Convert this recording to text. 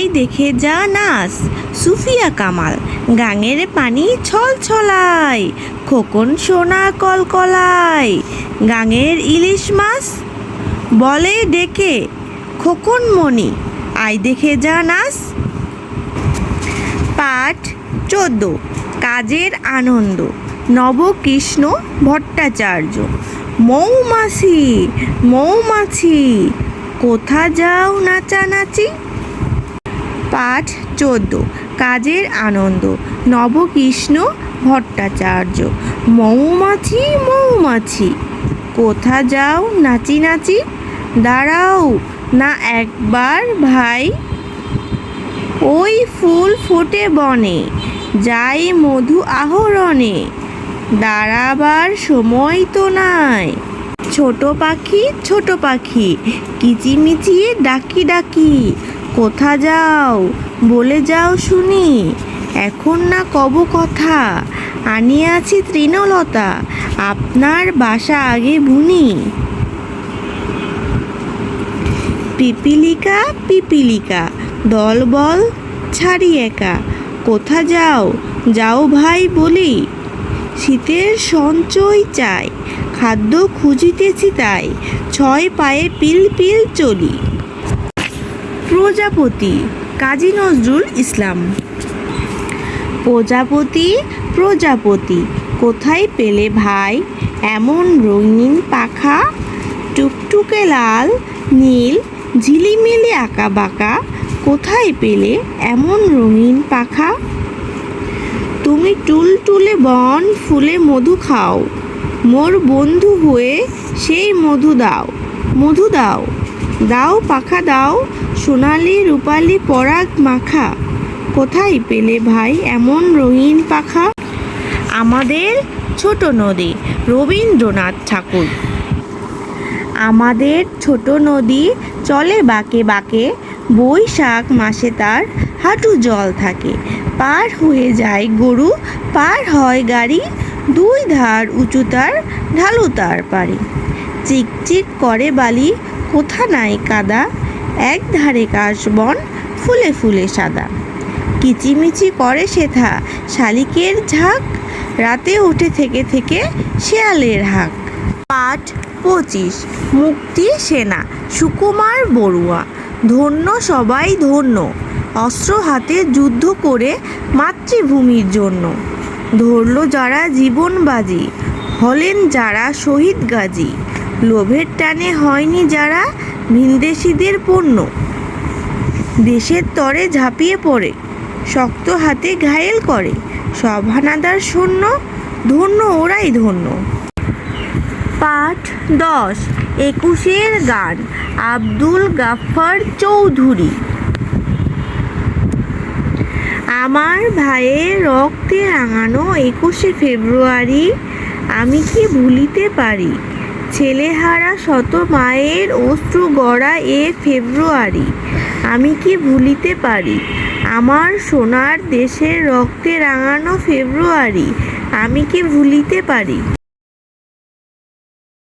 I দেখে যা নাস। সুফিয়া কামাল, গাঙের পানি ছল ছলায় খোকন সোনা কলকলায় গাঙের ইলিশ মাছ বলে ডেকে, খোকন মণি আই দেখে যা নাস। পাঠ চোদ্দ, কাজের আনন্দ, নবকৃষ্ণ ভট্টাচার্য, মৌমাছি মৌমাছি, কোথা যাও নাচানাচি? পাঠ চোদ্দ। কাজের আনন্দ। নবকৃষ্ণ ভট্টাচার্য। মৌমাছি মৌমাছি। কোথা যাও নাচি নাচি? দাঁড়াও না একবার ভাই। ওই ফুল ফোটে বনে, যাই মধু আহরণে। দাঁড়াবার সময় তো নাই। ছোট পাখি ছোট পাখি, কিচিমিচিয়ে ডাকি ডাকি। কোথা যাও? বলে যাও শুনি। এখন না কব কথা। আনিয়াছি তৃণলতা, আপনার বাসা আগে বুনি। পিপিলিকা পিপিলিকা, দল বল, ছাড়ি একা। কোথা যাও? যাও ভাই বলি। শীতের সঞ্চয় চাই, খাদ্য খুঁজিতেছি তাই, ছয় পায়ে পিল পিল চলি। প্রজাপতি, কাজী নজরুল ইসলাম। প্রজাপতি প্রজাপতি, কোথায় পেলে ভাই? এমন রঙিন পাখা, টুকটুকে লাল, নীল, ঝিলিমিলি আঁকা বাঁকা, কোথায় পেলে এমন রঙিন পাখা? তুমি টুলটুলে বন ফুলে মধু খাও, মোর বন্ধু হয়ে সেই মধু দাও মধু দাও। দাও, পাখা দাও, সোনালি, রূপালি, পরাগ, মাখা। কোথায় পেলে ভাই এমন রঙিন পাখা? আমাদের ছোট নদী, রবীন্দ্রনাথ ঠাকুর। আমাদের ছোট নদী চলে বাঁকে বাঁকে, বৈশাখ মাসে তার হাঁটু জল থাকে। পার হয়ে যায় গরু, পার হয় গাড়ি, দুই ধার উঁচু তার ঢালু তার পারে চিকচিক করে বালি কোথা নাই কাদা, এক ধারে কাশবন ফুলে ফুলে সাদা। কিচিমিচি করে সেথা শালিকের ঝাঁক, রাতে উঠে থেকে থেকে শেয়ালের হাঁক। পাঠ পঁচিশ, মুক্তি সেনা, সুকুমার বড়ুয়া, ধন্য সবাই ধন্য, অস্ত্র হাতে যুদ্ধ করে মাতৃভূমির জন্য। ধরল যারা জীবন বাজি, হলেন যারা শহীদ গাজী। লোভের টানে হয়নি যারা ভিনদেশিদের পণ্য। দেশের তরে ঝাঁপিয়ে পড়ে, শক্ত হাতে ঘায়েল করে সব হানাদার শূন্য ধন্য ওরাই ধন্য। পাঠ দশ, একুশের গান, আব্দুল গাফফার চৌধুরী। আমার ভাইয়ের রক্তে রাঙানো একুশে ফেব্রুয়ারি, আমি কি ভুলিতে পারি? ছেলেহারা শত মায়ের অশ্রু গড়া এ ফেব্রুয়ারি। আমি কি ভুলিতে পারি? আমার সোনার দেশের রক্তে রাঙানো ফেব্রুয়ারি। আমি কি ভুলিতে পারি?